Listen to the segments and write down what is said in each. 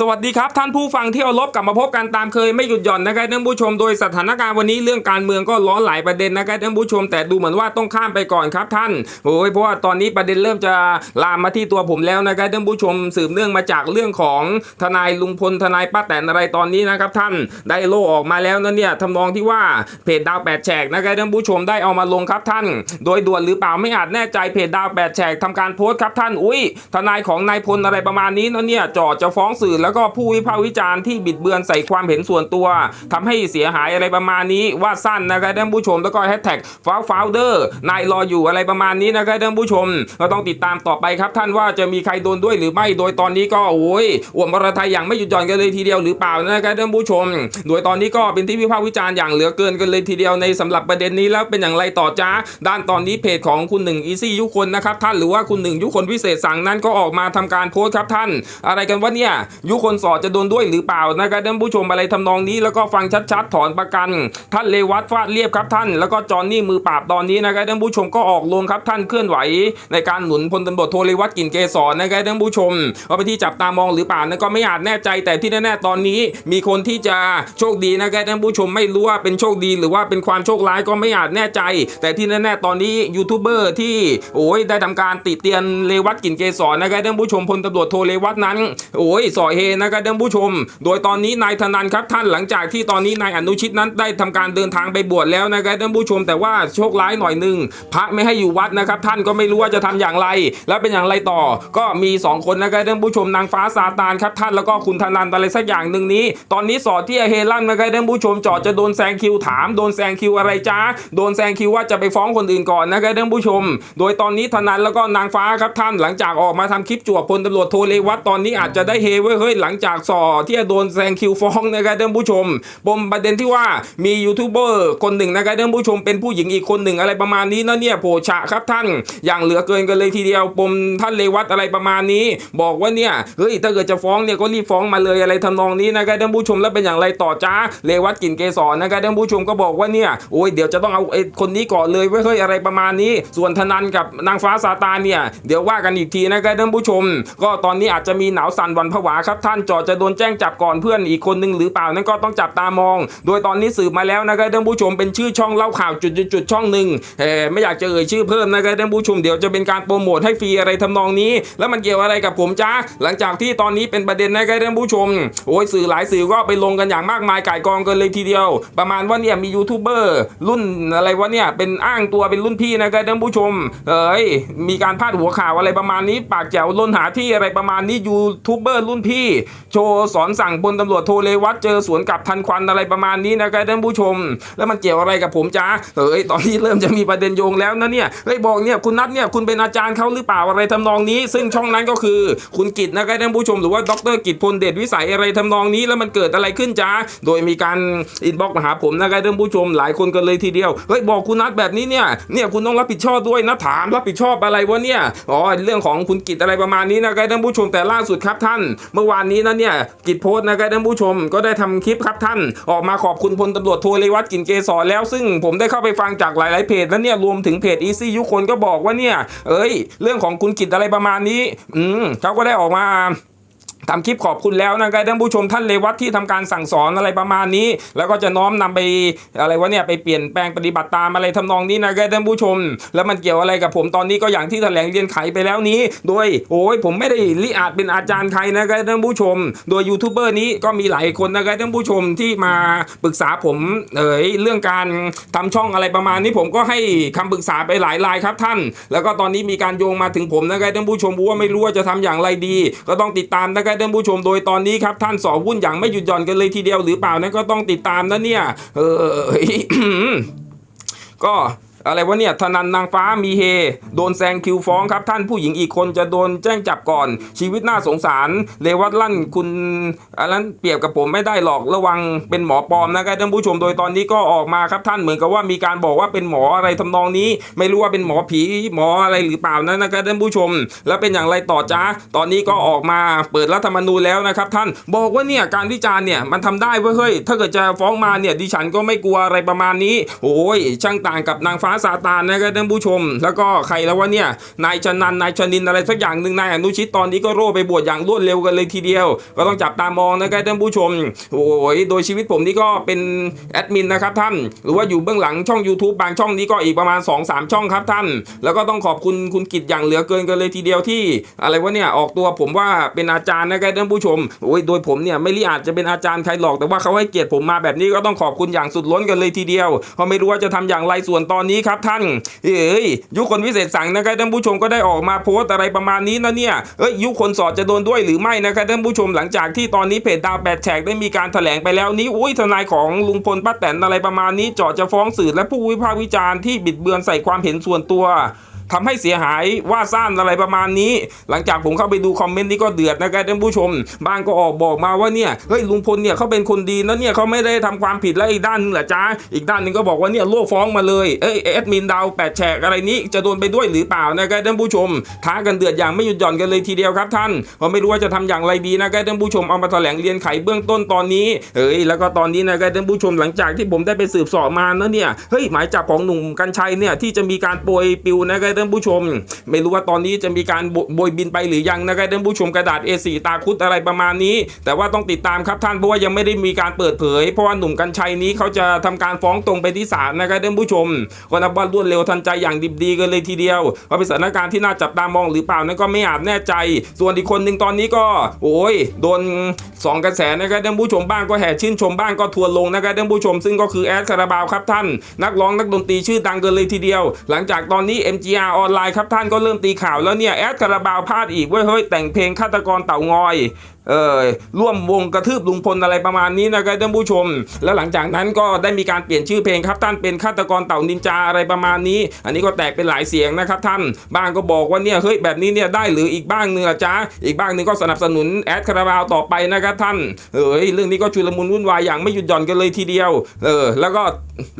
สวัสดีครับท่านผู้ฟังที่เอารบกลับมาพบกันตามเคยไม่หยุดหย่อนนะครับท่านผู้ชมโดยสถานการณ์วันนี้เรื่องการเมืองก็ร้อนหลายประเด็นนะครับท่านผู้ชมแต่ดูเหมือนว่าต้องข้ามไปก่อนครับท่านโอ้ยเพราะว่าตอนนี้ประเด็นเริ่มจะลามมาที่ตัวผมแล้วนะครับท่านผู้ชมสืบเนื่องมาจากเรื่องของทนายลุงพลทนายป้าแตนอะไรตอนนี้นะครับท่านได้โล่ออกมาแล้วนะเนี่ยทำนองที่ว่าเพจดาวแปดแฉกนะครับท่านผู้ชมได้เอามาลงครับท่าน โดยด่วนหรือเปล่าไม่อาจแน่ใจเพจดาวแปดแฉกทำการโพสต์ครับท่านอุ้ยทนายของนายพลอะไรประมาณนี้นะเนี่ยจ่อจะฟ้องสื่อแล้วก็ผู้วิพากษ์วิจารณ์ที่บิดเบือนใส่ความเห็นส่วนตัวทำให้เสียหายอะไรประมาณนี้ว่าสั้นนะครับท่านผู้ชมแล้วก็แฮชแท็กฟ้าฟาวเดอร์นายรออยู่อะไรประมาณนี้นะครับท่านผู้ชมก็ต้องติดตามต่อไปครับ ท่านว่าจะมีใครโดนด้วยหรือไม่โดยตอนนี้ก็โอ้ยอวมรไทยอย่างไม่หยุดหย่อนกันเลยทีเดียวหรือเปล่านะครับท่านผู้ชม โดยตอนนี้ก็เป็นที่วิพากษ์วิจารณ์อย่างเหลือเกินกันเลยทีเดียวในสำหรับประเด็นนี้แล้วเป็นอย่างไรต่อจ้าด้านตอนนี้เพจของคุณหนึ่งอีซี่ยุคนนะครับท่านหรือว่าคุณหนึ่งยุคนวิเศษสั่งนั้นก็ออกมาทำการโพสต์ครับท่าน อะไรกันว่าเนี่ยยคนสอดจะโดนด้วยหรือเปล่านะครับท่านผู้ชมอะไรทำนองนี้แล้วก็ฟังชัดๆ ถอนประกัน ท่านเลวัตฟาดเรียบครับท่าน แล้วก็จอนนี่มือปราบตอนนี้นะครับท่านผู้ชมก็ออกลงครับท่านเคลื่อนไหว ในการหนุนพลตำรวจโทเลวัตกลิ่นเกษรนะครับท่านผู้ชมว่าเป็นที่จับตามองหรือเปล่านั้นก็ไม่อาจแน่ใจแต่ที่แน่ๆตอนนี้ มีคนที่จะโชคดีนะครับท่านผู้ชมไม่รู้ว่าเป็นโชคดีหรือว่าเป็นความโชคร้ายก็ไม่อาจแน่ใจ แต่ที่แน่ๆตอนนี้ยูทูบเบอร์ที่โอ้ยได้ทำการติเตียนเลวัตกลิ่นเกษรนะครับท่านผู้ชมพลตำรวจโทเลวัตนั้นโอ้ยสอยเฮนะครับท่านผู้ชม โดยตอนนี้นายธนันครับท่านหลังจากที่ตอนนี้นายอนุชิตนั้นได้ทำการเดินทางไปบวชแล้วนะครับท่านผู้ชม แต่ว่าโชคร้ายหน่อยหนึ่งพระไม่ให้อยู่วัดนะครับ ท่านก็ไม่รู้ว่าจะทำอย่างไร แล้วเป็นอย่างไรต่อ ก็มีสองคนนะครับท่านผู้ชมนางฟ้าซาตานครับท่านแล้วก็คุณธนันอะไรสักอย่างหนึ่งนี้ ตอนนี้สอดที่เฮลั่นนะครับท่านผู้ชมจอดจะโดนแซงคิวถามโดนแซงคิวอะไรจ้าโดนแซงคิวว่าจะไปฟ้องคนอื่นก่อนนะครับท่านผู้ชม โดยตอนนี้ธนันแล้วก็นางฟ้าครับท่านหลังจากออกมาทำคลิปจวบพลตำรวจโทเลวัตตอนนี้อาจจะได้เฮไว้ยเฮ้ยหลังจากสอที่โดนแซงคิวฟ้องนะครับท่านผู้ชมปมประเด็นที่ว่ามียูทูบเบอร์คนหนึ่งนะครับท่านผู้ชมเป็นผู้หญิงอีกคนหนึ่งอะไรประมาณนี้นะเนี่ยโผชะครับท่าน อย่างเหลือเกินกันเลยทีเดียวปมท่านเลวัตอะไรประมาณนี้ บอกว่าเนี่ยเฮ้ยถ้าเกิดจะฟ้องเนี่ยก็รีบฟ้องมาเลยอะไรทำนองนี้นะครับท่านผู้ชมแล้วเป็นอย่างไรต่อจ้าเลวัตกลิ่นเกสรนะครับท่านผู้ชมก็บอกว่าเนี่ยโอ้ยเดี๋ยวจะต้องเอาไอ้คนนี้ก่อนเลยว้ยเฮ้ยอะไรประมาณนี้ ส่วนธนันกับนางฟ้าซาตานเนี่ยเดี๋ยวว่ากันอีกทีนะครับท่านผู้ชม ก็ตอนนี้อาจจะมีหนาวสั่นวันผวาครับท่านจอจะโดนแจ้งจับก่อนเพื่อนอีกคนหนึ่งหรือเปล่านั่นก็ต้องจับตามอง โดยตอนนี้สืบมาแล้วนะครับท่านผู้ชมเป็นชื่อช่องเล่าข่าวจุดๆๆช่องหนึ่งเออไม่อยากจะเอ่ยชื่อเพิ่มนะครับท่านผู้ชมเดี๋ยวจะเป็นการโปรโมทให้ฟรีอะไรทำนองนี้ แล้วมันเกี่ยวอะไรกับผมจ้าหลังจากที่ตอนนี้เป็นประเด็นนะครับท่านผู้ชมโอ้ยสื่อหลายสื่อก็ไปลงกันอย่างมากมายก่ายกองกันเลยทีเดียว ประมาณว่าเนี่ยมียูทูบเบอร์รุ่นอะไรวะเนี่ยเป็นอ้างตัวเป็นรุ่นพี่นะครับท่านผู้ชมเอ้ยมีการพาดหัวข่าวอะไรประมาณนี้ ปากแจ๋วล้นหาที่อะไรประมาณนี้ยูทูบเบอร์รุ่นพี่โชว์สอนสั่งพลตำรวจโทเลวัตเจอสวนกับทันควันอะไรประมาณนี้นะครับท่านผู้ชม แล้วมันเกี่ยวอะไรกับผมจ้าเอ้ยตอนนี้เริ่มจะมีประเด็นโยงแล้วนะเนี่ยเฮ้ยบอกเนี่ยคุณนัทเนี่ยคุณเป็นอาจารย์เขาหรือเปล่าอะไรทำนองนี้ ซึ่งช่องนั้นก็คือ คุณกิตนะครับท่านผู้ชมหรือว่าดรกิตพลเดชวิสัยอะไรทำนองนี้แล้วมันเกิดอะไรขึ้นจ้าโดยมีการอินบ็อกมาหาผมนะครับท่านผู้ชมหลายคนกันเลยทีเดียวเฮ้ยบอกคุณนัทแบบนี้เนี่ยเนี่ยคุณต้องรับผิดชอบด้วยนะถามรับผิดชอบอะไรวะเนี่ยอ๋อเรื่องของคุณกิตอะไรประมาณนี้นะครับท่านผู้ชมแต่ล่าสุดครับท่านเมื่อววานนี้นะเนี่ยกิจโพสต์นะครับท่านผู้ชมก็ได้ทำคลิปครับท่าน ออกมาขอบคุณพลตำรวจโทเลวัตกินเกษรแล้ว ซึ่งผมได้เข้าไปฟังจากหลายๆเพจแล้วเนี่ยรวมถึงเพจอีซี่ยุคนก็บอกว่าเนี่ย เอ้ย เรื่องของคุณกิจอะไรประมาณนี้ อืมเขาก็ได้ออกมา ทำคลิปขอบคุณแล้วนะครับท่านผู้ชมท่านเลวัตที่ทำการสั่งสอนอะไรประมาณนี้ แล้วก็จะน้อมนำไปอะไรวะเนี่ยไปเปลี่ยนแปลงปฏิบัติตามอะไรทำนองนี้นะครับท่านผู้ชม แล้วมันเกี่ยวอะไรกับผมตอนนี้ก็อย่างที่แถลงเรียนไขไปแล้วนี้ โดยโอ้ยผมไม่ได้ลิอาจเป็นอาจารย์ใครนะครับท่านผู้ชม โดยยูทูบเบอร์นี้ก็มีหลายคนนะครับท่านผู้ชมที่มาปรึกษาผมเอ่ยเรื่องการทำช่องอะไรประมาณนี้ผมก็ให้คำปรึกษาไปหลายรายครับท่าน แล้วก็ตอนนี้มีการโยงมาถึงผมนะครับท่านผู้ชมว่าไม่รู้ว่าจะทำอย่างไรดี ก็ต้องติดตามนะครับท่านผู้ชมโดยตอนนี้ครับท่านสอบวุ่นอย่างไม่หยุดหย่อนกันเลยทีเดียวหรือเปล่านั้นก็ต้องติดตามนะเนี่ยเออก็ อะไรวะเนี่ยธนันนางฟ้ามีเฮ โดนแซงคิวฟ้องครับท่านผู้หญิงอีกคนจะโดนแจ้งจับก่อน ชีวิตน่าสงสาร เลวัตลั่นคุณอันนั้นเปรียบกับผมไม่ได้หรอกระวังเป็นหมอปลอมนะครับท่านผู้ชมโดยตอนนี้ก็ออกมาครับท่านเหมือนกับว่ามีการบอกว่าเป็นหมออะไรทำนองนี้ ไม่รู้ว่าเป็นหมอผีหมออะไรหรือเปล่านั้นนะครับท่านผู้ชม แล้วเป็นอย่างไรต่อจ้าตอนนี้ก็ออกมาเปิดรัฐธรรมนูญแล้วนะครับท่านบอกว่าเนี่ยการวิจารณ์เนี่ยมันทำได้เว้ยเฮ้ยถ้าเกิดจะฟ้องมาเนี่ยดิฉันก็ไม่กลัวอะไรประมาณนี้โอ้ยช่างต่างกับนางฟ้าาซาตานนะครับท่านผู้ชม แล้วก็ใครแล้ววะเนี่ยนายชนันนายชนินอะไรสักอย่างหนึ่งนายอนุชิตตอนนี้ก็โร่ไปบวชอย่างรวดเร็วกันเลยทีเดียว ก็ต้องจับตามองนะครับท่านผู้ชมโอ้ยโดยชีวิตผมนี่ก็เป็นแอดมินนะครับท่านหรือว่าอยู่เบื้องหลังช่อง YouTube บางช่องนี้ก็อีกประมาณ 2-3 ช่องครับท่าน แล้วก็ต้องขอบคุณคุณกิจอย่างเหลือเกินกันเลยทีเดียวที่ อะไรวะเนี่ยออกตัวผมว่าเป็นอาจารย์นะครับท่านผู้ชมโอ้ยโดยผมเนี่ยไม่รีอาจจะเป็นอาจารย์ใครหรอกแต่ว่าเขาให้เกียรติผมมาแบบนี้ก็ต้องขอบคุณอย่างสุดล้นกันเลยทีเดียวเพราะไม่รู้ว่าจะทำอย่างไรส่วนตอนนี้ครับท่านเอ้ยยุคคนวิเศษสั่งนะครับท่านผู้ชมก็ได้ออกมาโพสต์อะไรประมาณนี้นะเนี่ยเอ้ยยุคคนสอดจะโดนด้วยหรือไม่นะครับท่านผู้ชมหลังจากที่ตอนนี้เพจดาวแปดแฉกได้มีการแถลงไปแล้วนี้อุ้ยทนายของลุงพลป้าแตนอะไรประมาณนี้เจาะจะฟ้องสื่อและผู้วิพากษ์วิจารณ์ที่บิดเบือนใส่ความเห็นส่วนตัว ทำให้เสียหายว่าซ่านอะไรประมาณนี้ หลังจากผมเข้าไปดูคอมเมนต์นี้ก็เดือดนะครับท่านผู้ชม บางก็ออกบอกมาว่าเนี่ยเฮ้ยลุงพลเนี่ยเขาเป็นคนดีนะเนี่ยเขาไม่ได้ทำความผิดแล้วอีกด้านหนึงเหรอจ้าอีกด้านหนึงก็บอกว่าเนี่ยโล่ฟ้องมาเลยเอ้ยแอดมินดาวแปดแฉกอะไรนี้จะโดนไปด้วยหรือเปล่านะครับท่านผู้ชมท้ากันเดือดอย่างไม่หยุดหย่อนกันเลยทีเดียวครับท่านเพราไม่รู้ว่าจะทำอย่างไรดีนะครับท่านผู้ชมเอามาแถลงเรียนไขเบื้องต้นตอนนี้เอ้ยแล้วก็ตอนนี้นะครับท่านผู้ชมหลังจากที่ผมได้ไปสืบสอบมานะเนี่ยเฮ้ยหมายจับของหนุ่มกัญชัยเนี่ยที่จะมีการโปรยปิวนะครับท่านผู้ชม ไม่รู้ว่าตอนนี้จะมีการโบยบินไปหรือยังนะครับท่านผู้ชมกระดาษ A4 ตาคุดอะไรประมาณนี้ แต่ว่าต้องติดตามครับท่านเพราะว่ายังไม่ได้มีการเปิดเผย เพราะว่าหนุ่มกัญชัยนี้เขาจะทำการฟ้องตรงไปที่ศาลนะครับท่านผู้ชมก็นับว่ารวดเร็วทันใจอย่างดิบดีกันเลยทีเดียวว่าเป็นสถานการณ์ที่น่าจับตามองหรือเปล่านั้นก็ไม่อาจแน่ใจ ส่วนอีกคนหนึ่งตอนนี้ก็ โอ้ยโดนสองกระแสนะครับท่านผู้ชมบ้างก็แห่ชื่นชมบ้างก็ทัวร์ลงนะครับท่านผู้ชมซึ่งก็คือแอดคาราบาวครับท่าน นักร้องนักดนตรีชื่อดังกันเลยทีเดียว หลังจากตอนนี้ MGR ออนไลน์ครับท่านก็เริ่มตีข่าวแล้วเนี่ยแอดคาราบาวพลาดอีกเว้ยเฮ้ยแต่งเพลงฆาตกรเต่างอยเออร่วมวงกระทืบลุงพลอะไรประมาณนี้นะครับท่านผู้ชม แล้วหลังจากนั้นก็ได้มีการเปลี่ยนชื่อเพลงครับท่านเป็นฆาตกรเต่านินจาอะไรประมาณนี้ อันนี้ก็แตกเป็นหลายเสียงนะครับท่านบ้างก็บอกว่าเนี่ยเฮ้ยแบบนี้เนี่ยได้หรืออีกบ้างเนื้อะจ้าอีกบ้างหนึ่งก็สนับสนุนแอดคาราบาวต่อไปนะครับท่านเอ้ยเรื่องนี้ก็ชุลมุนวุ่นวายอย่างไม่หยุดหย่อนกันเลยทีเดียวเออแล้วก็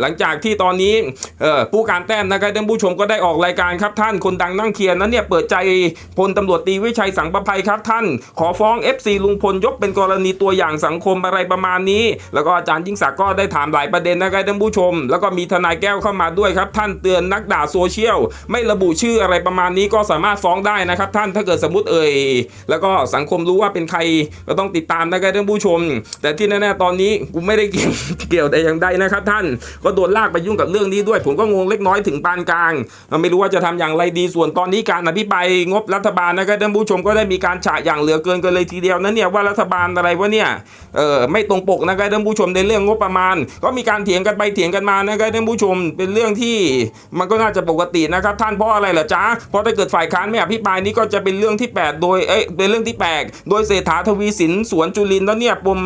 หลังจากที่ตอนนี้เออผู้การแต้มนะครับท่านผู้ชมก็ได้ออกรายการครับท่านคนดังนั่งเคลียร์นั้นเนี่ยเปิดใจพลตำรวจตีวิชัยสังประภัยครับท่าน ขอฟ้อง FC ลุงพลยกเป็นกรณีตัวอย่างสังคมอะไรประมาณนี้ แล้วก็อาจารย์ยิ่งศักดิ์ก็ได้ถามหลายประเด็นนะครับท่านผู้ชม แล้วก็มีทนายแก้วเข้ามาด้วยครับ ท่านเตือนนักด่าโซเชียล ไม่ระบุชื่ออะไรประมาณนี้ก็สามารถฟ้องได้นะครับ ท่านถ้าเกิดสมมติเอ่ยแล้วก็สังคมรู้ว่าเป็นใครก็ต้องติดตามนะครับท่านผู้ชม แต่ที่แน่ๆตอนนี้กูไม่ได้เกี่ยวเกี่ยวแต่อย่างใดนะครับท่านก็โดนลากไปยุ่งกับเรื่องนี้ด้วย ผมก็งงเล็กน้อยถึงปานกลางไม่รู้ว่าจะทำอย่างไรดีส่วนตอนนี้การอภิปรายงบรัฐบาลนะครับท่านผู้ชมก็ได้มีการฉะอย่างเหลือเกินกันเลยทีเดียวนะเนี่ยว่ารัฐบาลอะไรวะเนี่ยเออไม่ตรงปกนะครับท่านผู้ชมในเรื่องงบประมาณ ก็มีการเถียงกันไปเถียงกันมานะครับท่านผู้ชมเป็นเรื่องที่มันก็น่าจะปกตินะครับ ท่านเพราะอะไรเหรอจ๊ะเพราะถ้าเกิดฝ่ายค้านไม่อภิปรายนี้ก็จะเป็นเรื่องที่แปลกโดยเอ้ยเป็นเรื่องที่แปลกโดยเศรษฐาทวีสินสวนจุลินแล้วเนี่ยปม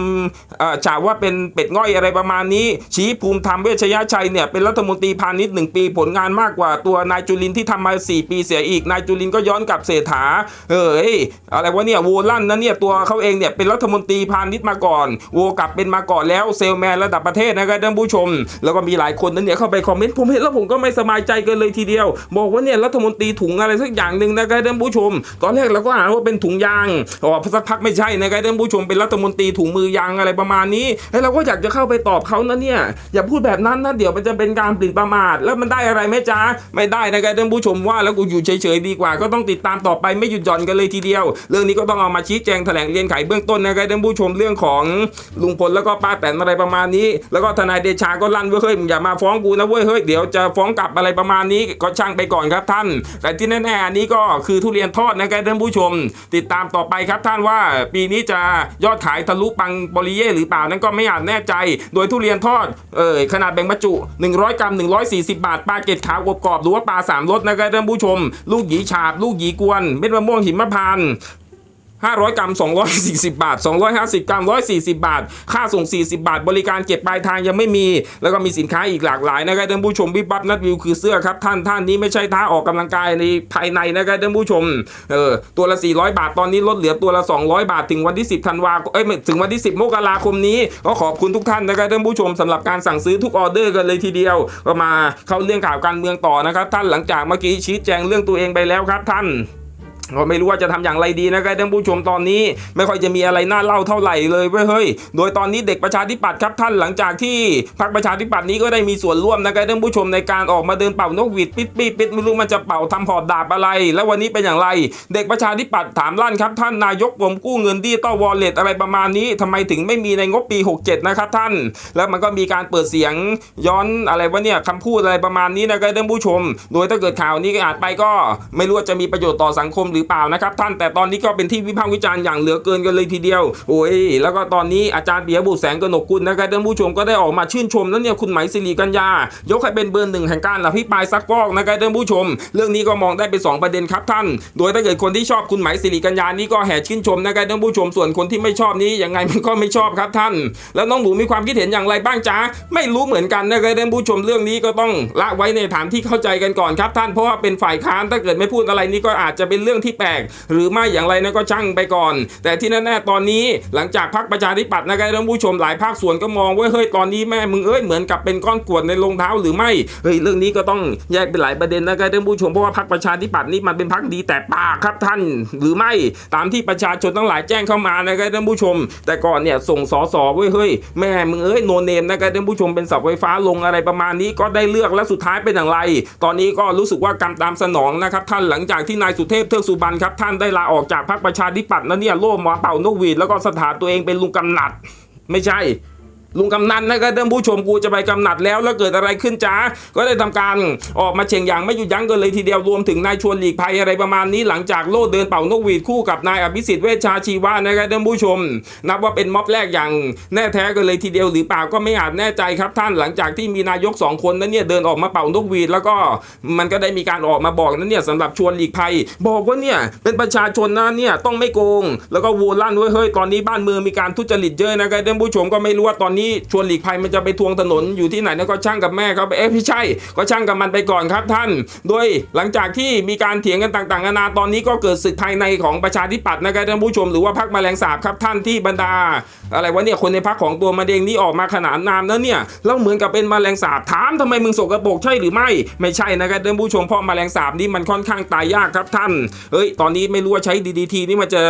เอ่อฉาว่าเป็นเป็ดง่อยอะไรประมาณนี้ ชี้ภูมิธรรมเวชยชัยเนี่ยเป็นรัฐมนตรีพาณิชย์หนึ่งปีผลงานมากกว่าตัวนายจุลินที่ทำมา 4 ปีเสียอีกนายจุลินก็ย้อนกลับเศรษฐาเอ้ยอะไรวะเนี่ยโวลั่นนะเนี่ยตัวเขาเองเนี่ยเป็นรัฐมนตรีพาณิชย์มาก่อนโวกับเป็นมาก่อนแล้วเซลแมนระดับประเทศนะครับท่านผู้ชม แล้วก็มีหลายคนนั้นเนี่ยเข้าไปคอมเมนต์ผมเห็นแล้วผมก็ไม่สบายใจกันเลยทีเดียว บอกว่าเนี่ยรัฐมนตรีถุงอะไรสักอย่างหนึ่งนะครับท่านผู้ชม ตอนแรกเราก็อ่านว่าเป็นถุงยางอ๋อสักพักไม่ใช่นะครับท่านผู้ชมเป็นรัฐมนตรีถุงมือยางอะไรประมาณนี้เฮ้ยเราก็อยากจะเข้าไปตอบเขานะเนี่ยอย่าพูดแบบนั้นนะเดี๋ยวมันจะเป็นการปลิ่นประมาทแล้วมันได้อะไรไหมจ๊ะไม่ได้นะครับท่านผู้ชมว่าแล้วกูอยู่เฉยๆดีกว่าก็ต้องติดตามต่อไปไม่หยุดหย่อนกันเลยทีเดียว เรื่องนี้ก็ต้องเอามาชี้แจงแถลงเรียนไขเบื้องต้นนะครับท่านผู้ชมเรื่องของลุงพลแล้วก็ป้าแตนอะไรประมาณนี้ แล้วก็ทนายเดชาก็ลั่นว้ยเฮ้ยมึงอย่ามาฟ้องกูนะเว้ยเฮ้ยเดี๋ยวจะฟ้องกลับอะไรประมาณนี้ก็ช่างไปก่อนครับท่าน แต่ที่แน่ๆอันนี้ก็คือทุเรียนทอดนะครับท่านผู้ชม ติดตามต่อไปครับท่านว่าปีนี้จะยอดขายทะลุปังบริเย่หรือเปล่านั้นก็ไม่อาจแน่ใจ โดยทุเรียนทอดเออขนาดแบ่งบรรจุ 100 กรัม 140 บาทปลาเกตขาวกรอบหรือว่าปลาสามรสนะครับท่านผู้ชม ลูกหยีฉาบ ลูกหยีกวน เม็ดมะม่วงหิมพานต์ 500 กรัม 240 บาท 250 กรัม 140 บาท ค่าส่ง 40 บาท บริการเก็บปลายทางยังไม่มี แล้วก็มีสินค้าอีกหลากหลายนะครับท่านผู้ชมวิบวับนัดวิวคือเสื้อครับท่านท่านนี้ไม่ใช่ท้าออกกำลังกายในภายในนะครับท่านผู้ชมเออตัวละ 400 บาทตอนนี้ลดเหลือตัวละ 200 บาท ถึงวันที่ 10ธันวาเอ้ยถึงวันที่ 10มกราคมนี้ก็ขอบคุณทุกท่านนะครับท่านผู้ชมสำหรับการสั่งซื้อทุกออเดอร์กันเลยทีเดียวก็มาเข้าเรื่องข่าวการเมืองต่อนะครับท่านหลังจากเมื่อกี้ชี้แจงเรื่องตัวเองไปแล้วครับท่าน ก็ไม่รู้ว่าจะทำอย่างไรดีนะครับท่านผู้ชมตอนนี้ ไม่ค่อยจะมีอะไรน่าเล่าเท่าไหร่เลยเว้ยเฮ้ยโดยตอนนี้เด็กประชาธิปัตย์ครับท่านหลังจากที่พรรคประชาธิปัตย์นี้ก็ได้มีส่วนร่วมนะครับท่านผู้ชมในการออกมาเดินเป่านกหวีดปิดปิดปิดไม่รู้มันจะเป่าทำหอบดาบอะไร แล้ววันนี้เป็นอย่างไร เด็กประชาธิปัตย์ถามลั่นครับท่านนายกผมกู้เงินดิจิตอลวอลเล็ตอะไรประมาณนี้ทำไมถึงไม่มีในงบปี 67 นะครับท่าน แล้วมันก็มีการเปิดเสียงย้อนอะไรวะเนี่ยคำพูดอะไรประมาณนี้นะครับท่านผู้ชม โดยถ้าเกิดข่าวนี้ก็อาจไปก็ไม่รู้ว่าจะมีประโยชน์ต่อสังคมหรือเปล่านะครับท่านแต่ตอนนี้ก็เป็นที่วิพากษ์วิจารณ์อย่างเหลือเกินกันเลยทีเดียวโอ้ยแล้วก็ตอนนี้อาจารย์เบียร์บุตรแสงกนกกุลนะครับท่านผู้ชมก็ได้ออกมาชื่นชมแล้วเนี่ยคุณไหมสิริกัญญายกให้เป็นเบอร์หนึ่งแห่งการอภิปรายซักฟอกนะครับท่านผู้ชม เรื่องนี้ก็มองได้เป็นสองประเด็นครับท่าน โดยถ้าเกิดคนที่ชอบคุณไหมสิริกัญญานี่ก็แห่ชื่นชมนะครับท่านผู้ชมส่วนคนที่ไม่ชอบนี้ยังไงมันก็ไม่ชอบครับท่าน แล้วน้องหมูมีความคิดเห็นอย่างไรบ้างจ๊ะไม่รู้เหมือนกันนะครับท่านผู้ชมเรื่องนี้ก็ต้องละไว้ในฐานที่เข้าใจกันก่อนครับท่านเพราะว่าเป็นฝ่ายค้านถ้าเกิดไม่พูดอะไรนี่ก็อาจจะเป็นเรื่องที่แปลกหรือไม่อย่างไรนะก็ช่างไปก่อน แต่ที่แน่ๆตอนนี้หลังจากพรรคประชาธิปัตย์นะครับท่านผู้ชมหลายภาคส่วนก็มองว่าเฮ้ยตอนนี้แม่มึงเอ้ยเหมือนกับเป็นก้อนกวดในรองเท้าหรือไม่เฮ้ยเรื่องนี้ก็ต้องแยกเป็นหลายประเด็นนะครับท่านผู้ชมเพราะว่าพรรคประชาธิปัตย์นี่มันเป็นพรรคดีแต่ปากครับท่าน หรือไม่ตามที่ประชาชนทั้งหลายแจ้งเข้ามานะครับท่านผู้ชม แต่ก่อนเนี่ยส่งสอสอเว้ยเฮ้ยแม่มึงเอ้ยโนเนมนะครับท่านผู้ชมเป็นเสาไฟฟ้าลงอะไรประมาณนี้ก็ได้เลือกและสุดท้ายเป็นอย่างไร ตอนนี้ก็รู้สึกว่ากรรมตามสนองนะครับท่านหลังจากที่นายสุเทพเทือกสุบันครับท่านได้ลาออกจากพรรคประชาธิปัตย์แล้วเนี่ยโล่หมอเป่านกหวีดแล้วก็สถานตัวเองเป็นลุงกำนัด ไม่ใช่ ลุงกำนันนะครับท่านผู้ชมกูจะไปกำนัดแล้วแล้วเกิดอะไรขึ้นจ้าก็ได้ทำการออกมาเชียงอย่างไม่หยุดยั้งกันเลยทีเดียวรวมถึงนายชวนหลีกภัยอะไรประมาณนี้หลังจากโลดเดินเป่านกหวีดคู่กับนายอภิสิทธิ์เวชชาชีวะนะครับท่านผู้ชม นับว่าเป็นม็อบแรกอย่างแน่แท้กันเลยทีเดียวหรือเปล่าก็ไม่อาจแน่ใจครับท่านหลังจากที่มีนายกสองคนนั้นเนี่ยเดินออกมาเป่านกหวีดแล้วก็มันก็ได้มีการออกมาบอกนั้นเนี่ยสำหรับชวนหลีกภัย บอกว่าเนี่ยเป็นประชาชนนะเนี่ยต้องไม่โกง แล้วก็โวลั่นไว้เฮ้ยตอนนี้บ้านเมืองมีการทุจริตเยอะนะครับท่านผู้ชมก็ไม่รู้ว่าตอนนี้ชวนหลีกภัยมันจะไปทวงถนนอยู่ที่ไหนนะก็ช่างกับแม่ครับเอ๊ะไม่ใช่ก็ช่างกับมันไปก่อนครับท่าน โดยหลังจากที่มีการเถียงกันต่างๆนานาตอนนี้ก็เกิดศึกภายในของประชาธิปัตย์นะครับท่านผู้ชมหรือว่าพรรคแมลงสาบครับท่านที่บรรดา อะไรวะเนี่ยคนในพรรคของตัวมาเดงนี่ออกมาขนานนามแล้วเนี่ยแล้วเหมือนกับเป็นแมลงสาบถามทำไมมึงสกปรกใช่หรือไม่ไม่ใช่นะครับท่านผู้ชมเพราะแมลงสาบนี่มันค่อนข้างตายยากครับท่านเฮ้ยตอนนี้ไม่รู้ว่าใช้ดีดีทีนี่มันจะ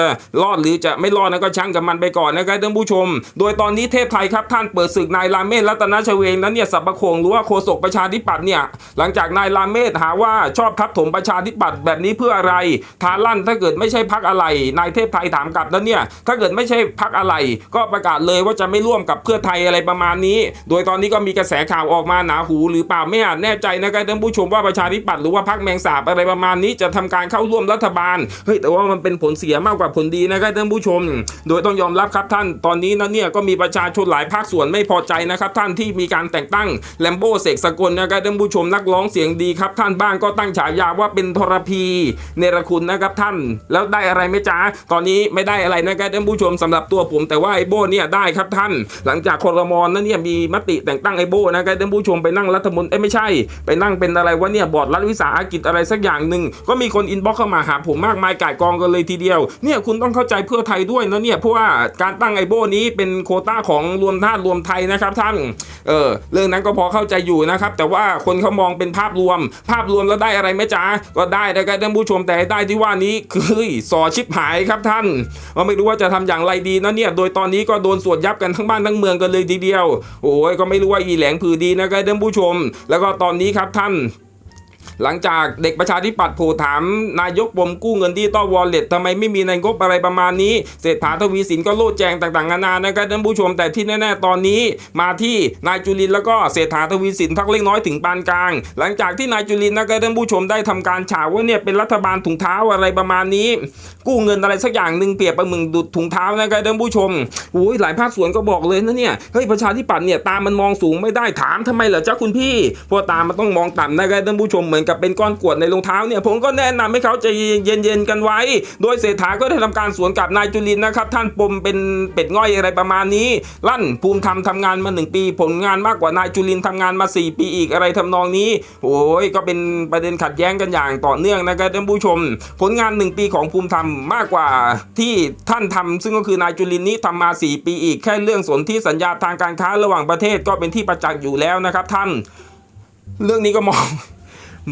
รอดหรือจะไม่รอดนะก็ช่างกับมันไปก่อนนะครับท่านผู้ชม โดยตอนนี้เทพไทยครับท่านเปิดศึกนายราเมศรัตนชเวงนั้นเนี่ยสับปะโคงหรือว่าโฆษกประชาธิปัตย์เนี่ยหลังจากนายราเมศหาว่าชอบทับถมประชาธิปัตย์แบบนี้เพื่ออะไรทาลั่นถ้าเกิดไม่ใช่พักอะไรนายเทพไทยถามกลับแล้วเนี่ยถ้าเกิดไม่ใช่พักอะไร ก็ประกาศเลยว่าจะไม่ร่วมกับเพื่อไทยอะไรประมาณนี้ โดยตอนนี้ก็มีกระแสข่าวออกมาหนาหู หรือเปล่าไม่อาจแน่ใจนะครับท่านผู้ชมว่าประชาธิปัตย์หรือว่าพักแมงสาบอะไรประมาณนี้จะทำการเข้าร่วมรัฐบาลเฮ้ยแต่ว่ามันเป็นผลเสียมากกว่าผลดีนะครับท่านผู้ชม โดยต้องยอมรับครับท่านตอนนี้นะเนี่ยก็มีประชาชนหลายภาคส่วนไม่พอใจนะครับท่านที่มีการแต่งตั้งแลมโบ้เสกสกลนะครับท่านผู้ชมนักร้องเสียงดีครับท่านบ้างก็ตั้งฉายาว่าเป็นทรพีเนรคุณนะครับท่าน แล้วได้อะไรไหมจ๊ะตอนนี้ไม่ได้อะไรนะครับท่านผู้ชมสำหรับตัวผมแต่ว่าไอโบ้เนี่ยได้ครับท่าน หลังจากคอรมอนนั้นเนี่ยมีมติแต่งตั้งไอโบ้นะครับท่านผู้ชมไปนั่งรัฐมนตรีไม่ใช่ ไปนั่งเป็นอะไรวะเนี่ยบอร์ดรัฐวิสาหกิจอะไรสักอย่างหนึ่งก็มีคนอินบ็อกเข้ามาหาผมมากมายก่ายกองกันเลยทีเดียวเนี่ยคุณต้องเข้าใจเพื่อไทยด้วยนะเนี่ยเพราะว่าการตั้งไอโบ้นี้เป็นโคต้าของรวมธาติรวมไทยนะครับท่านเออเรื่องนั้นก็พอเข้าใจอยู่นะครับ แต่ว่าคนเขามองเป็นภาพรวม ภาพรวมแล้วได้อะไรไหมจ๊ะก็ได้นะครับท่านผู้ชมแต่ได้ที่ว่านี้คือสอชิบหายครับท่านก็ไม่รู้ว่าจะทำอย่างไรดีนะเนี่ยโดยตอนนี้ก็โดนสวดยับกันทั้งบ้านทั้งเมืองกันเลยทีเดียว โอ้ยก็ไม่รู้ว่าอีแหลงผือดีนะครับท่านผู้ชม แล้วก็ตอนนี้ครับท่าน หลังจากเด็กประชาธิปัตย์โผถามนายกปมกู้เงินดิจิตอลวอลเล็ตทำไมไม่มีในงบอะไรประมาณนี้เศรษฐาทวีสินก็โลดแจงต่างๆนานานะครับท่านผู้ชมแต่ที่แน่ๆตอนนี้มาที่นายจุลินแล้วก็เศรษฐาทวีสินพักเล็กน้อยถึงปานกลาง หลังจากที่นายจุลินนะครับท่านผู้ชมได้ทำการฉาวว่าเนี่ยเป็นรัฐบาลถุงเท้าอะไรประมาณนี้ กู้เงินอะไรสักอย่างหนึ่งเปรียบประมึงดุดถุงเท้านะครับท่านผู้ชมโอ้ยหลายภาคส่วนก็บอกเลยนะเนี่ยเฮ้ยประชาธิปัตย์เนี่ยตามมันมองสูงไม่ได้ถามทำไมเหรอเจ้าคุณพี่พราะตามมันต้องมองต่ำนะครับท่านผู้ชมเหมือนกับเป็นก้อนกวดในรองเท้าเนี่ยผมก็แนะนำให้เขาใจเย็นๆกันไว้ โดยเศรษฐาก็ได้ทำการสวนกับนายจุลินนะครับท่านปมเป็นเป็ดง่อยอะไรประมาณนี้ลั่นภูมิธรรมทำงานมาหนึ่งปี ผลงานมากกว่านายจุลินทำงานมา 4 ปีอีกอะไรทำนองนี้โอ้ยก็เป็นประเด็นขัดแย้งกันอย่างต่อเนื่องนะครับท่านผู้ชม ผลงาน 1 ปีของภูมิธรรมมากกว่าที่ท่านทำซึ่งก็คือนายจุลินนี้ทำมา 4 ปีอีกแค่เรื่องสนธิสัญญาทางการค้าระหว่างประเทศก็เป็นที่ประจักษ์อยู่แล้วนะครับท่าน เรื่องนี้ก็มอง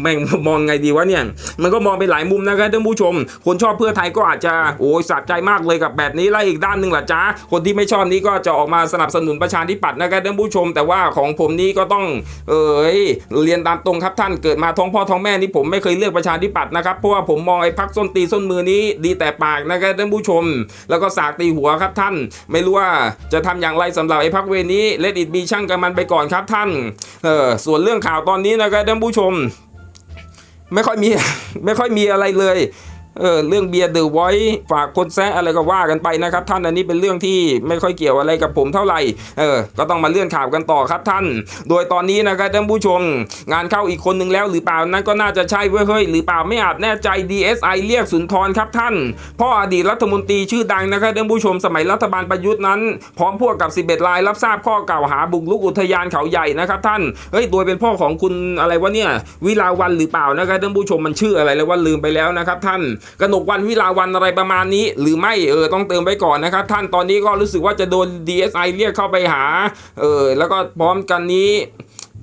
แม่งมองไงดีวะเนี่ย มันก็มองไปหลายมุมนะครับท่านผู้ชม คนชอบเพื่อไทยก็อาจจะโอ้ยสะใจมากเลยกับแบบนี้แล้วอีกด้านหนึ่งล่ะจ้าคนที่ไม่ชอบนี้ก็จะออกมาสนับสนุนประชาธิปัตย์นะครับท่านผู้ชม แต่ว่าของผมนี้ก็ต้อง เอยเรียนตามตรงครับท่านเกิดมาท้องพ่อท้องแม่นี่ผมไม่เคยเลือกประชาธิปัตย์นะครับเพราะว่าผมมองไอ้พักส้นตีส้นมือนี้ดีแต่ปากนะครับท่านผู้ชม แล้วก็สากตีหัวครับท่าน ไม่รู้ว่าจะทำอย่างไรสำหรับไอ้พักเวรนี้เลดอิดบีช่างกันมันไปก่อนครับท่านเออส่วนเรื่องข่าวตอนนี้นะครับท่านผู้ชม ไม่ค่อยมี ไม่ค่อยมีอะไรเลย เออเรื่องเบียร์เดอะไว้ฝากคนแซะอะไรก็ว่ากันไปนะครับ ท่านอันนี้เป็นเรื่องที่ไม่ค่อยเกี่ยวอะไรกับผมเท่าไหร่เออก็ต้องมาเลื่อนข่าวกันต่อครับท่าน โดยตอนนี้นะครับท่านผู้ชม งานเข้าอีกคนหนึ่งแล้วหรือเปล่านั้นก็น่าจะใช่เว้ยเฮ้ยหรือเปล่าไม่อาจแน่ใจ DSI เรียกสุนทรครับท่านพ่ออดีตรัฐมนตรีชื่อดังนะครับท่านผู้ชมสมัยรัฐบาลประยุทธ์นั้น พร้อมพวกกับ 11รายรับทราบข้อกล่าวหาบุกรุกอุทยานเขาใหญ่นะครับท่านเฮ้ยโดยเป็นพ่อของคุณอะไรวะเนี่ยวิลาวันหรือเปล่านะครับท่านผู้ชมมันชื่ออะไรแล้วว่าลืมไปแล้วนะครับท่านกนกวันวิลาวันอะไรประมาณนี้ หรือไม่เออต้องเติมไปก่อนนะครับ ท่านตอนนี้ก็รู้สึกว่าจะโดน DSI เรียกเข้าไปหาเออแล้วก็พร้อมกันนี้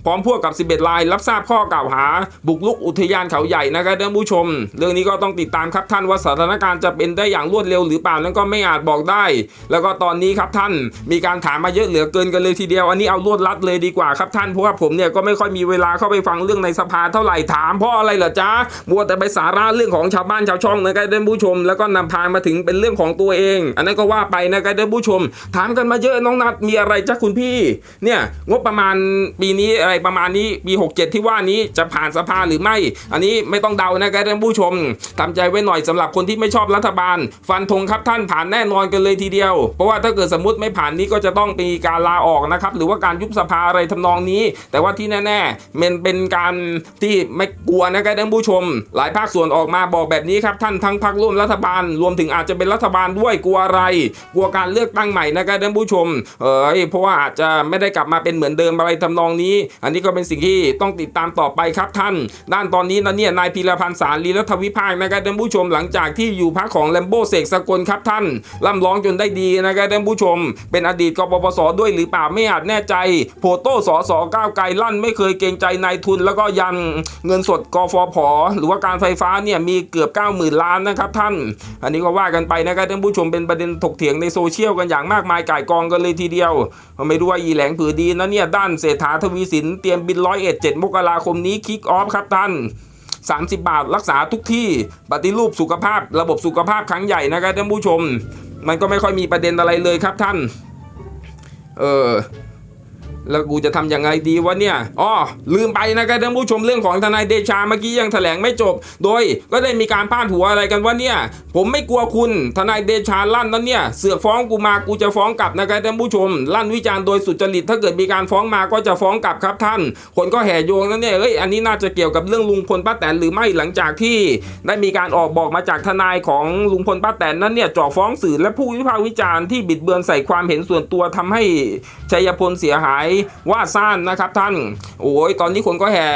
พร้อมพวกกับ 11ราย รับทราบข้อกล่าวหา บุกลุกอุทยานเขาใหญ่นะครับท่านผู้ชม เรื่องนี้ก็ต้องติดตามครับท่านว่าสถานการณ์จะเป็นได้อย่างรวดเร็วหรือเปล่านั้นก็ไม่อาจบอกได้ แล้วก็ตอนนี้ครับท่านมีการถามมาเยอะเหลือเกินกันเลยทีเดียว อันนี้เอารวดรัดเลยดีกว่าครับท่านเพราะว่าผมเนี่ยก็ไม่ค่อยมีเวลาเข้าไปฟังเรื่องในสภาเท่าไหร่ถามเพราะอะไรเหรอจ๊ะมัวแต่ไปสาระเรื่องของชาวบ้านชาวช่องนะครับท่านผู้ชม แล้วก็นำพามาถึงเป็นเรื่องของตัวเอง อันนั้นก็ว่าไปนะครับท่านผู้ชม ถามกันมาเยอะน้องนัดมีอะไรจ้ะคุณพี่เนี่ยงบประมาณปีนี้อะไรประมาณนี้ปี 67 ที่ว่านี้จะผ่านสภาหรือไม่ อันนี้ไม่ต้องเดานะครับท่านผู้ชมทำใจไว้หน่อยสำหรับคนที่ไม่ชอบรัฐบาล ฟันธงครับท่านผ่านแน่นอนกันเลยทีเดียว เพราะว่าถ้าเกิดสมมติไม่ผ่านนี้ก็จะต้องมีการลาออกนะครับหรือว่าการยุบสภาอะไรทำนองนี้ แต่ว่าที่แน่ๆมันเป็นการที่ไม่กลัวนะครับท่านผู้ชม หลายภาคส่วนออกมาบอกแบบนี้ครับท่านทั้งพรรคร่วมรัฐบาล รวมถึงอาจจะเป็นรัฐบาลด้วยกลัวอะไร กลัวการเลือกตั้งใหม่นะครับท่านผู้ชมเอยเพราะว่าอาจจะไม่ได้กลับมาเป็นเหมือนเดิมอะไรทำนองนี้อันนี้ก็เป็นสิ่งที่ต้องติดตามต่อไปครับท่าน ด้านตอนนี้นะเนี่ยนายพีรพันธ์สารลีรัฐวิภาคนะครับท่านผู้ชมหลังจากที่อยู่พักของแลมโบเสกสกลครับท่านล่ำร้องจนได้ดีนะครับท่านผู้ชม เป็นอดีตกปปสด้วยหรือเปล่าไม่อาจแน่ใจ โพโต้สอสอก้าวไกลลั่นไม่เคยเกรงใจนายทุน แล้วก็ยันเงินสดกฟผหรือว่าการไฟฟ้าเนี่ยมีเกือบ 90,000 ล้านนะครับท่าน อันนี้ก็ว่ากันไปนะครับท่านผู้ชมเป็นประเด็นถกเถียงในโซเชียลกันอย่างมากมายก่ายกองกันเลยทีเดียว ไม่รู้ว่าอีแหลงผือดีนะเนี่ยด้านเศรษฐาทวีสินเตรียมบินร้อยเอ็ดเจ็ดมกราคมนี้คิกออฟครับท่าน30 บาทรักษาทุกที่ปฏิรูปสุขภาพ ระบบสุขภาพครั้งใหญ่นะครับท่านผู้ชม มันก็ไม่ค่อยมีประเด็นอะไรเลยครับท่าน เออ แล้วกูจะทำยังไงดีวะเนี่ยอ๋อลืมไปนะครับท่านผู้ชมเรื่องของทนายเดชาเมื่อกี้ยังแถลงไม่จบ โดยก็ได้มีการพาดหัวอะไรกันว่าเนี่ย ผมไม่กลัวคุณทนายเดชาลั่นนั้นเนี่ย เสือกฟ้องกูมากูจะฟ้องกลับนะครับท่านผู้ชม ลั่นวิจารณ์โดยสุจริต ถ้าเกิดมีการฟ้องมาก็จะฟ้องกลับครับท่าน คนก็แห่โยงนั้นเนี่ยเอ้ยอันนี้น่าจะเกี่ยวกับเรื่องลุงพลป้าแตนหรือไม่หลังจากที่ ได้มีการออกบอกมาจากทนายของลุงพลป้าแตนนั้นเนี่ยจ่อฟ้องสื่อและผู้วิพากษ์วิจารณ์ที่บิดเบือนใส่ความเห็นส่วนตัวทำให้ชัยพลเสียหายว่าซ่านนะครับท่าน โอ้ยตอนนี้คนก็แห่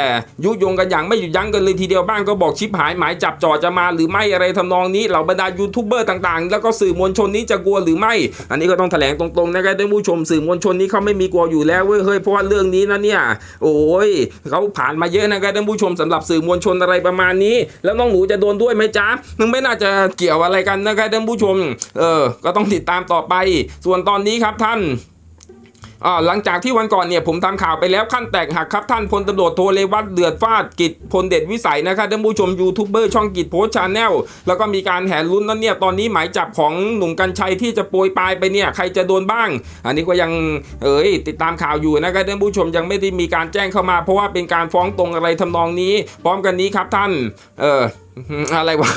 ยุยงกันอย่างไม่หยุดยั้งกันเลยทีเดียวบ้างก็บอกชิปหายหมายจับจ่อจะมาหรือไม่อะไรทำนองนี้เหล่าบรรดายูทูบเบอร์ต่างๆ แล้วก็สื่อมวลชนนี้จะกลัวหรือไม่ อันนี้ก็ต้องแถลงตรงๆนะครับท่านผู้ชมสื่อมวลชนนี้เขาไม่มีกลัวอยู่แล้วเว้ยเฮ้ยเพราะว่าเรื่องนี้นะเนี่ยโอ้ยเขาผ่านมาเยอะนะครับท่านผู้ชมสำหรับสื่อมวลชนอะไรประมาณนี้ แล้วน้องหนูจะโดนด้วยไหมจ๊ะมึงไม่น่าจะเกี่ยวอะไรกันนะครับท่านผู้ชมเออก็ต้องติดตามต่อไป ส่วนตอนนี้ครับท่าน หลังจากที่วันก่อนเนี่ยผมทำข่าวไปแล้วขั้นแตกหักครับท่านพลตำรวจโทเลวัตเดือดฟาดกิจพลเด็ดวิสัยนะครับท่านผู้ชมยูทูบเบอร์ช่องกิจโพสชาแนลแล้วก็มีการแห่ลุ้นนั้นเนี่ยตอนนี้หมายจับของหนุ่มกัญชัยที่จะโปรยปลายไปเนี่ยใครจะโดนบ้าง อันนี้ก็ยังเอ้ยติดตามข่าวอยู่นะครับท่านผู้ชมยังไม่ได้มีการแจ้งเข้ามา เพราะว่าเป็นการฟ้องตรงอะไรทำนองนี้ พร้อมกันนี้ครับท่าน เอออะไรวะ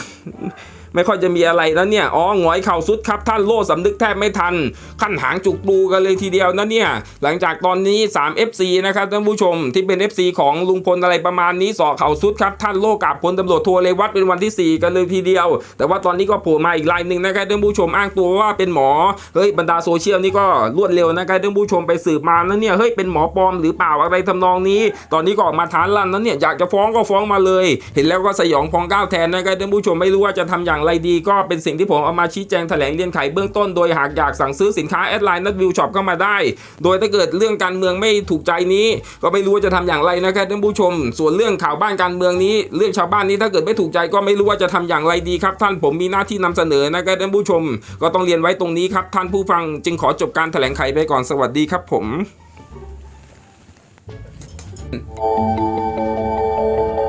ไม่ค่อยจะมีอะไรแล้วเนี่ย อ๋อหงอยเข่าสุดครับท่านโล่สำนึกแทบไม่ทัน ขั้นหางจุกปูกันเลยทีเดียวนะเนี่ย หลังจากตอนนี้ 3 FC นะครับท่านผู้ชมที่เป็น FC ของลุงพลอะไรประมาณนี้สอเข่าสุดครับท่านโล่กับพลตำรวจโทเลวัตเป็นวันที่ 4 กันเลยทีเดียว แต่ว่าตอนนี้ก็โผล่มาอีกรายหนึ่งนะครับท่านผู้ชมอ้างตัวว่าเป็นหมอเฮ้ยบรรดาโซเชียลนี่ก็รวดเร็วนะครับท่านผู้ชมไปสืบมานะเนี่ยเฮ้ยเป็นหมอปลอมหรือเปล่าอะไรทำนองนี้ ตอนนี้ก็ออกมาท้าลั่นนั้นเนี่ยอยากจะฟ้องก็ฟ้องมาเลย เห็นแล้วก็สยองพองก้าวแทนนะครับท่านผู้ชมไม่รู้ว่าจะทำอย่างอย่างไรดีก็เป็นสิ่งที่ผมเอามาชี้แจงแถลงเรียนไขเบื้องต้นโดยหากอยากสั่งซื้อสินค้าแอดไลน์นัดวิวช็อปเข้ามาได้ โดยถ้าเกิดเรื่องการเมืองไม่ถูกใจนี้ ก็ไม่รู้ว่าจะทำอย่างไรนะครับท่านผู้ชม ส่วนเรื่องข่าวบ้านการเมืองนี้ เรื่องชาวบ้านนี้ถ้าเกิดไม่ถูกใจก็ไม่รู้ว่าจะทำอย่างไรดีครับ ท่านผมมีหน้าที่นำเสนอนะครับท่านผู้ชม ก็ต้องเรียนไว้ตรงนี้ครับท่านผู้ฟังจึงขอจบการแถลงไขไปก่อนสวัสดีครับผม